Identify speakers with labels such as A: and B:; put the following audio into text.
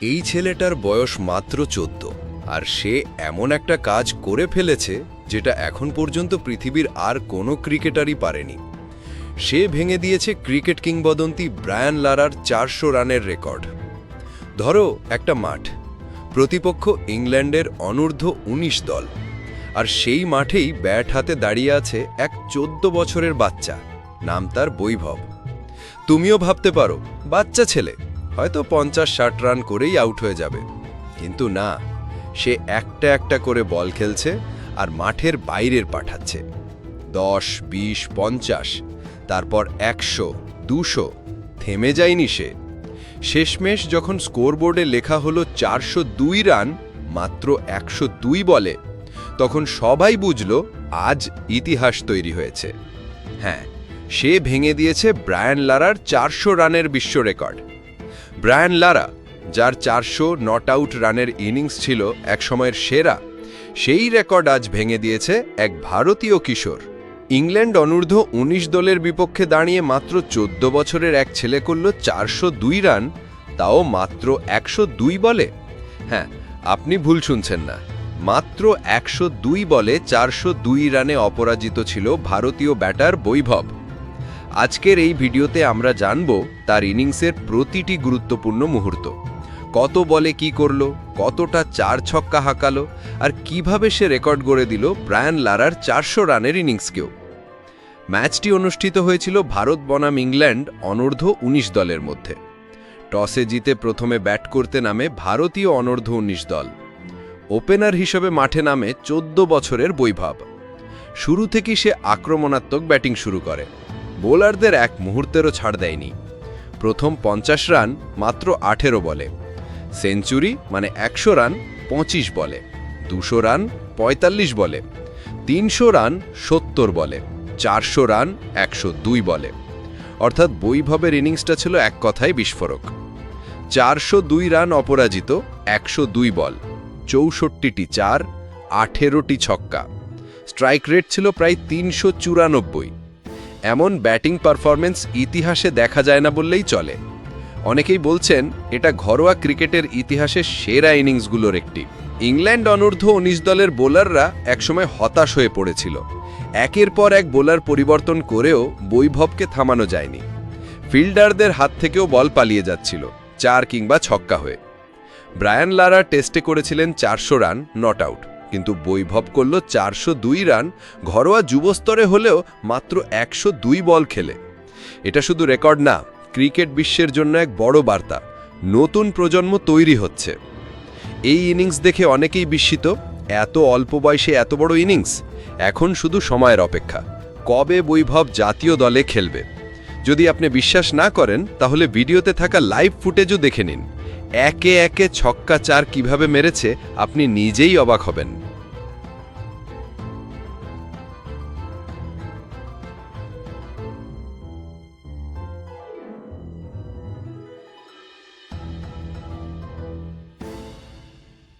A: এই ছেলেটার বয়স মাত্র চোদ্দ, আর সে এমন একটা কাজ করে ফেলেছে যেটা এখন পর্যন্ত পৃথিবীর আর কোনো ক্রিকেটারই পারেনি। সে ভেঙে দিয়েছে ক্রিকেট কিংবদন্তি ব্রায়ান লারার চারশো রানের রেকর্ড। ধরো একটা মাঠ, প্রতিপক্ষ ইংল্যান্ডের অনূর্ধ্ব ১৯ দল, আর সেই মাঠেই ব্যাট হাতে দাঁড়িয়ে আছে এক চোদ্দ বছরের বাচ্চা, নাম তার বৈভব। তুমিও ভাবতে পারো, বাচ্চা ছেলে হয়তো পঞ্চাশ ষাট রান করেই আউট হয়ে যাবে। কিন্তু না, সে একটা একটা করে বল খেলছে আর মাঠের বাইরের পাঠাচ্ছে। দশ, বিশ, পঞ্চাশ, তারপর একশো, দুশো, থেমে যায়নি সে। শেষমেশ যখন স্কোরবোর্ডে লেখা হলো চারশো দুই রান, মাত্র একশো দুই বলে, তখন সবাই বুঝল আজ ইতিহাস তৈরি হয়েছে। হ্যাঁ সে ভেঙে দিয়েছে ব্রায়ান লারার চারশো রানের বিশ্ব রেকর্ড। ব্রায়ান লারা, যার চারশো নট আউট রানের ইনিংস ছিল একসময়ের সেরা, সেই রেকর্ড আজ ভেঙে দিয়েছে এক ভারতীয় কিশোর। ইংল্যান্ড অনূর্ধ্ব ১৯ দলের বিপক্ষে দাঁড়িয়ে মাত্র চোদ্দ বছরের এক ছেলে করল চারশো দুই রান, তাও মাত্র একশো দুই বলে। হ্যাঁ আপনি ভুল শুনছেন না। মাত্র একশো দুই বলে চারশো দুই রানে অপরাজিত ছিল ভারতীয় ব্যাটার বৈভব। আজকের এই ভিডিওতে আমরা জানব তার ইনিংসের প্রতিটি গুরুত্বপূর্ণ মুহূর্ত। কত বলে কি করল, কতটা চার ছক্কা হাঁকালো, আর কীভাবে সে রেকর্ড গড়ে দিল ব্রায়ান লারার চারশো রানের ইনিংসকেও। ম্যাচটি অনুষ্ঠিত হয়েছিল ভারত বনাম ইংল্যান্ড অনূর্ধ্ব ১৯ দলের মধ্যে। টসে জিতে প্রথমে ব্যাট করতে নামে ভারতীয় অনূর্ধ্ব ১৯ দল। ওপেনার হিসেবে মাঠে নামে চোদ্দ বছরের বৈভব। শুরু থেকেই সে আক্রমণাত্মক ব্যাটিং শুরু করে। বোলারদের এক মুহূর্তেরও ছাড় দেয়নি। প্রথম পঞ্চাশ রান মাত্র আঠেরো বলে। সেঞ্চুরি মানে একশো রান পঁচিশ বলে। দুশো রান পঁয়তাল্লিশ বলে। তিনশো রান সত্তর বলে। চারশো রান একশো দুই বলে। অর্থাৎ বৈভবের ইনিংসটা ছিল এক কথায় বিস্ফোরক। চারশো দুই রান অপরাজিত একশো দুই বল। চৌষট্টিটি চার, আঠেরোটি ছক্কা। স্ট্রাইক রেট ছিল প্রায় তিনশো চুরানব্বই। এমন ব্যাটিং পারফরমেন্স ইতিহাসে দেখা যায় না বললেই চলে। অনেকেই বলছেন, এটা ঘরোয়া ক্রিকেটের ইতিহাসে সেরা ইনিংসগুলোর একটি। ইংল্যান্ড অনূর্ধ্ব উনিশ দলের বোলাররা একসময় হতাশ হয়ে পড়েছিল। একের পর এক বোলার পরিবর্তন করেও বৈভবকে থামানো যায়নি। ফিল্ডারদের হাত থেকেও বল পালিয়ে যাচ্ছিল, চার কিংবা ছক্কা হয়ে। ব্রায়ান লারা টেস্টে করেছিলেন চারশো রান, নট আউট। কিন্তু বৈভব করল চারশো দুই রান, ঘরোয়া যুবস্তরে হলেও মাত্র একশো দুই বল খেলে। এটা শুধু রেকর্ড না, ক্রিকেট বিশ্বের জন্য এক বড় বার্তা, নতুন প্রজন্ম তৈরি হচ্ছে। এই ইনিংস দেখে অনেকেই বিস্মিত, এত অল্প বয়সে এত বড় ইনিংস? এখন শুধু সময়ের অপেক্ষা, কবে বৈভব জাতীয় দলে খেলবে? যদি আপনি বিশ্বাস না করেন, তাহলে ভিডিওতে থাকা লাইভ ফুটেজও দেখে নিন। একে একে ছক্কা চার কীভাবে মেরেছে, আপনি নিজেই অবাক হবেন।